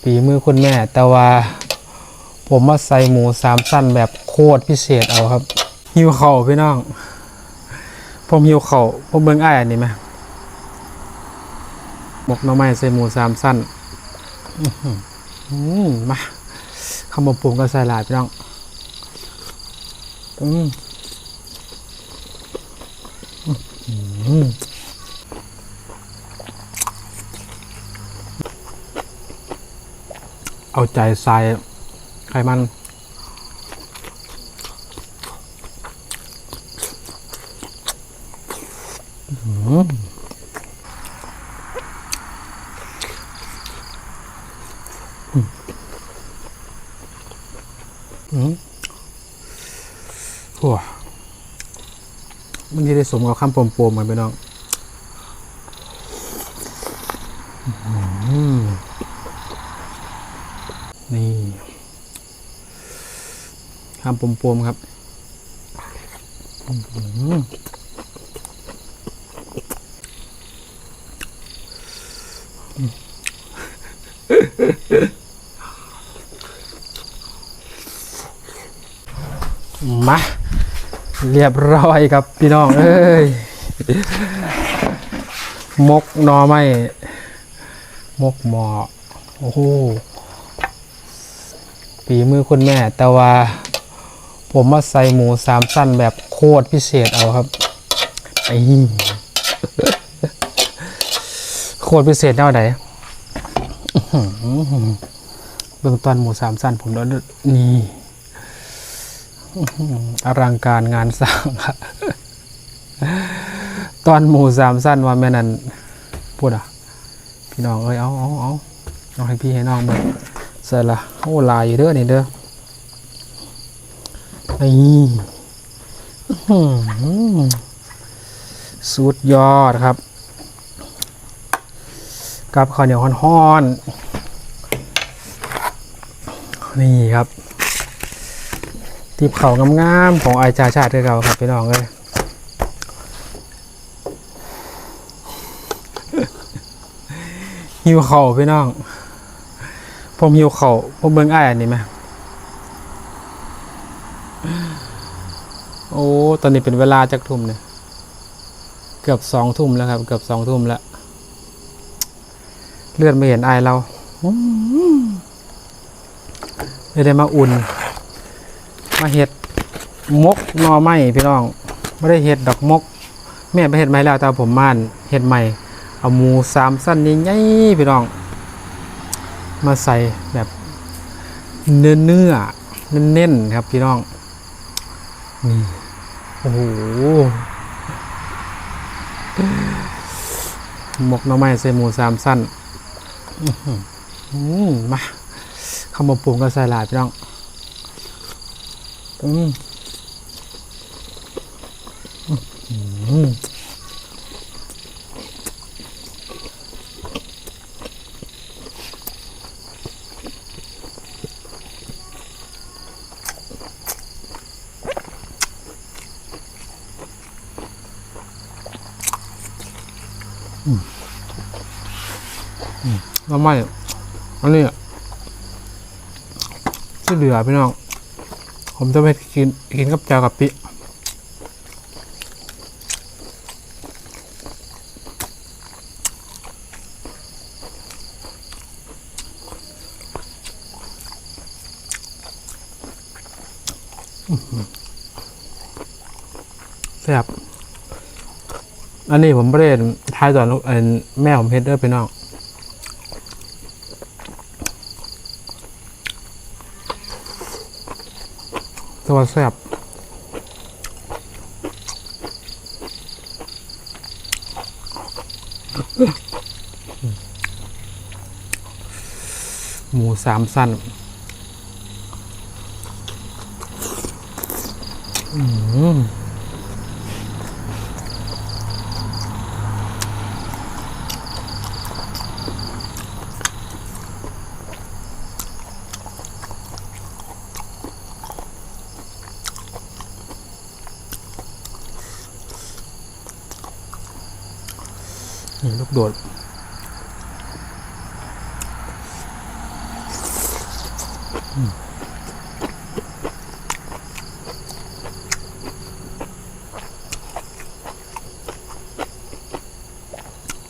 ฝีมือคุณแม่ แต่ว่าผมมาใส่หมูสามสั้นแบบโคตรพิเศษเอาครับหิวเข่าพี่น้อง ผมหิวเข่าผมเบิ่งอ้ายอันนี้ไหมหมกหน่อไม้ใส่หมูสามสั้นอื้อหืออืมมาบปรุงก็ใส่หลายพี่น้อง อืม เอาใจใส่ไขมันอืมโอ้มันจะได้สมกับคำปมโปมๆมันไปน้องอืมนี่ คำปมปมๆครับมาเรียบร้อยครับพี่น้อง เอ้ย มกนอไม่มกหมอโอ้โหฝีมือคุณแม่ แต่ว่า ผมมาใส่หมูสามสั้นแบบโคตรพิเศษเอาครับไอ้โคตรพิเศษแนวไหนเบื้องต้นหมูสามสั้นผมแล้วนี่อลังการงานสร้างครับตอนหมูสามสั้นว่าแม่นันพูดอะ พี่น้องเอ้ยเอาเอาเอาเอาให้พี่ให้น้องเบิ่งเสร็จละโอ้ลายอยู่เด้อนี่เด้อ นี่อื้อหือสุดยอดครับ กับข้าวเหนียวฮ้อนๆนี่ครับทิปเขางามๆของไอจาชาติเราครับพี่น้องเลยหิวเข่าพี่น้อง ผมหิวเข่าผมเบิ่งอ้ายอันนี้ไหมโอ้ ตอนนี้เป็นเวลาจักทุ่มเนี่ยเกือบสองทุ่มแล้วครับ เกือบสองทุ่มแล้ว เลือนไม่เห็นอายเราเลยได้มาอุ่น มาเห็ดมกนอไม้พี่น้องไม่ได้เห็ดดอกมก แม่ไปเห็ดไม้แล้วแต่ผมม่านเห็ดใหม่เอาหมูสามสั้นใหญ่ๆพี่น้อง มาใส่แบบเนื้อเนื้อเน้นๆครับพี่น้องนี่ โอ้โหหมกน้ำไม้ใส่หมูสามสั้นอื้อหืออืมมาคำว่าปรุงก็ใส่หลายพี่น้องอืมอืม แล้วไม่อันนี้อะที่เหลือพี่น้อง ผมจะไปกินกินกับแจวกับปิแซ่บอันนี้ผมไม่ได้ ทายตอนลูกเอิ่นแม่ผมเฮ็ดเด้อไปน้องตัวแซ่บหมูสามสั้นอืม นี่ลูกโดด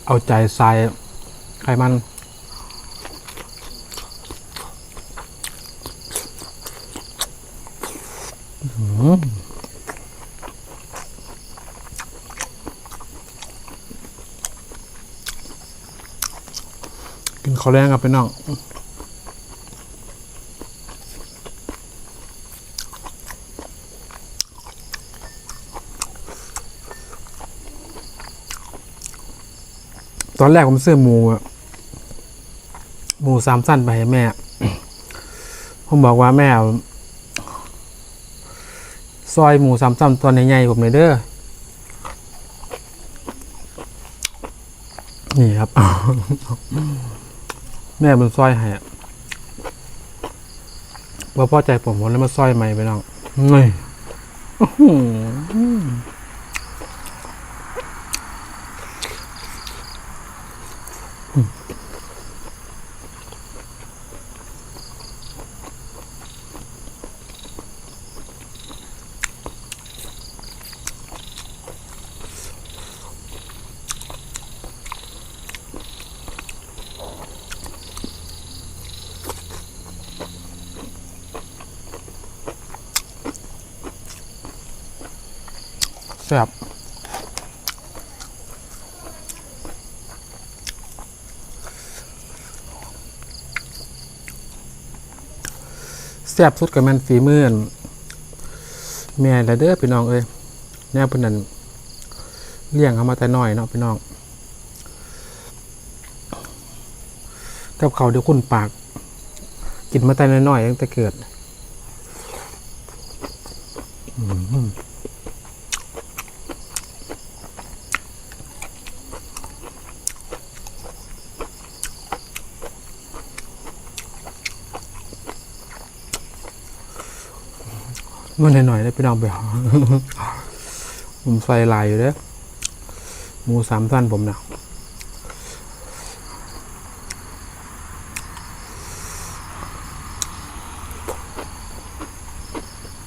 เอาใจใส่ไขมัน ข้าแรงกับไปน้องตอนแรกผมซื้อหมูอะหมูสามสั้นไปให้แม่ ผมบอกว่าแม่ ซอยหมูสามสั้นตอนใหญ่ๆผมเลยเด้อ นี่ครับ แม่มันซอยให้อะว่าพ่อใจผมผมแล้วมาซอยใหม่ไปน้องนี่ แซ่บแซ่บสุดกับแมันฝีมือนแม่ละเด้อพี่น้องเอ้ยแน่เพิ่นนั่นเลี้ยงเขามาแต่น้อยเนาะพี่น้อง กับเขาเดี๋ยวคุณปาก กินมาแต่น้อยๆตั้งแต่เกิดมั นหน่อยๆได้พี่น้องไปหาผมใส่ลายอยู่เด้อหมูสามท่านผมนะ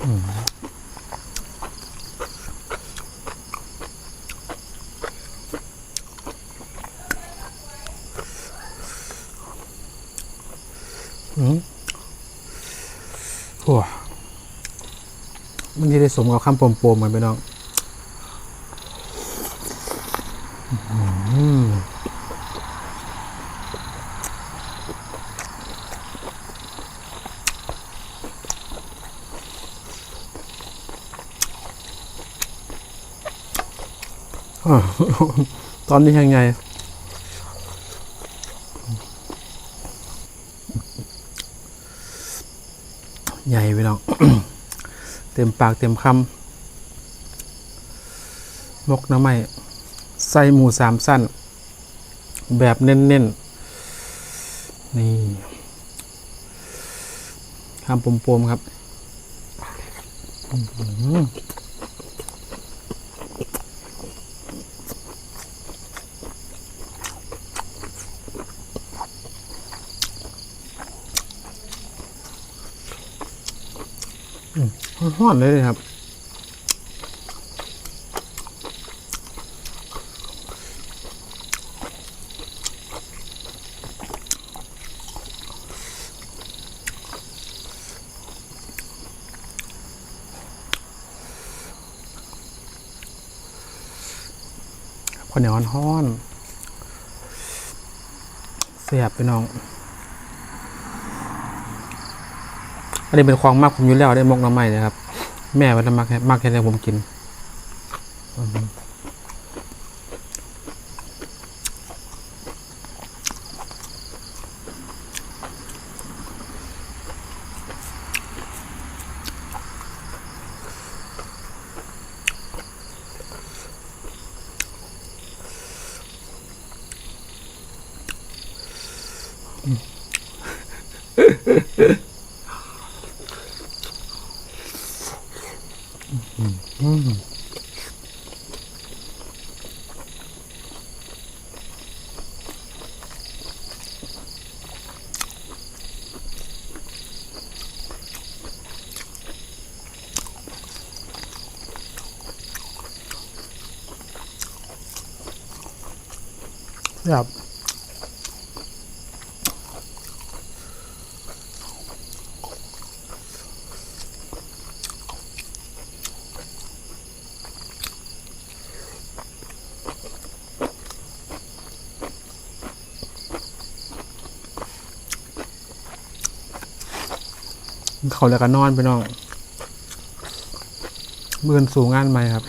อืมอืมโอ้ มันจะได้สมกับคำโปมๆมันไปน้องตอนนี้ยังไง ใหญ่ไปน้อง เต็มปากเต็มคำมกน้ำไม้ใส่หมูสามสั้น แบบเน้นๆนี่ทำปมๆครับ ห้อนเลยครับข้าวเหนียวห้อนเสียบไปน้องอันนี้เป็นความมากผมอยู่แล้วได้มกน้ำใหม่นะครับ แม่วันนั้นมักแค่ไหนผมกินอืม ครับเขาแล้วก็นอนไปน้องเบือนสู่งานใหม่ครับ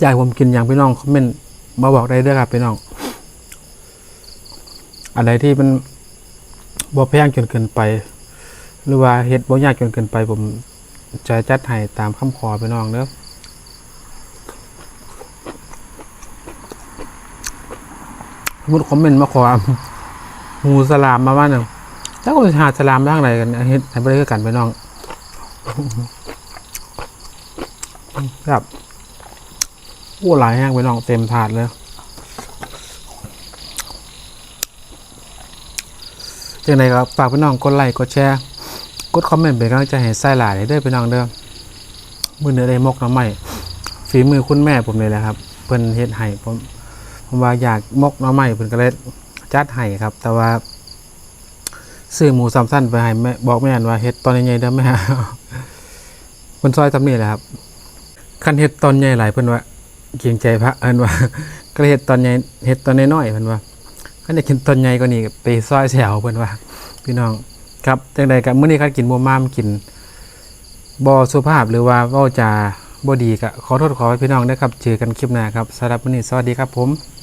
อยากให้ผมกินอย่างพี่น้องคอมเมนต์มาบอกได้ด้อครับพี่น้องอะไรที่มันบ่แพงจนเกินไป หรือว่าเฮ็ดบ่ยากจนเกินไป ผมจะจัดให้ตามคำขอพี่น้องเด้อสมมุดคอมเมนต์มาขอหมูสลามมาว่าหนึ่งแล้วก็หาสลามทางไหนกันเฮ็ดให้บ่ได้คือกันพี่น้อง ครับ โอ้หลายแห้งไปน้องเต็มถาดเลยจังไดครับฝากพี่น้องกดไลค์กดแชร์กดคอมเมนต์เป็นกำลังใจให้ไส้หลายเด้อพี่น้องเด้อมือเนื้อได้มกน้ำใหม่ฝีมือคุณแม่ผมเลยแหละครับ เพิ่นเฮ็ดให้ผมผมว่าอยากมกน้ำใหม่เพิ่นก็เลยจัดให้ครับ แต่ว่าซื้อหมูสามสั้นไปให้แม่บอกแม่นว่าเฮ็ดตอนใหญ่ๆเด้อแม่เพิ่นซอยทำนี่แหละครับ คันเฮ็ดตอนใหญ่หลายเพิ่นว่า เกียงใจพระเอินว่าก็เห็ดตอนใหญ่เห็ดตอนน้อยๆเพิ่นว่าก็ได้กินตอนใหญ่กว่านี้ไปซอยแถวเพิ่นว่า พี่น้องครับจังใดก็มื้อนี้คันกินบ่มามกินบ่สุภาพหรือว่าเว้าจาบ่ดีก็ขอโทษขอให้พี่น้องนะครับเจอกันคลิปหน้าครับสำหรับมื้อนี้สวัสดีครับผม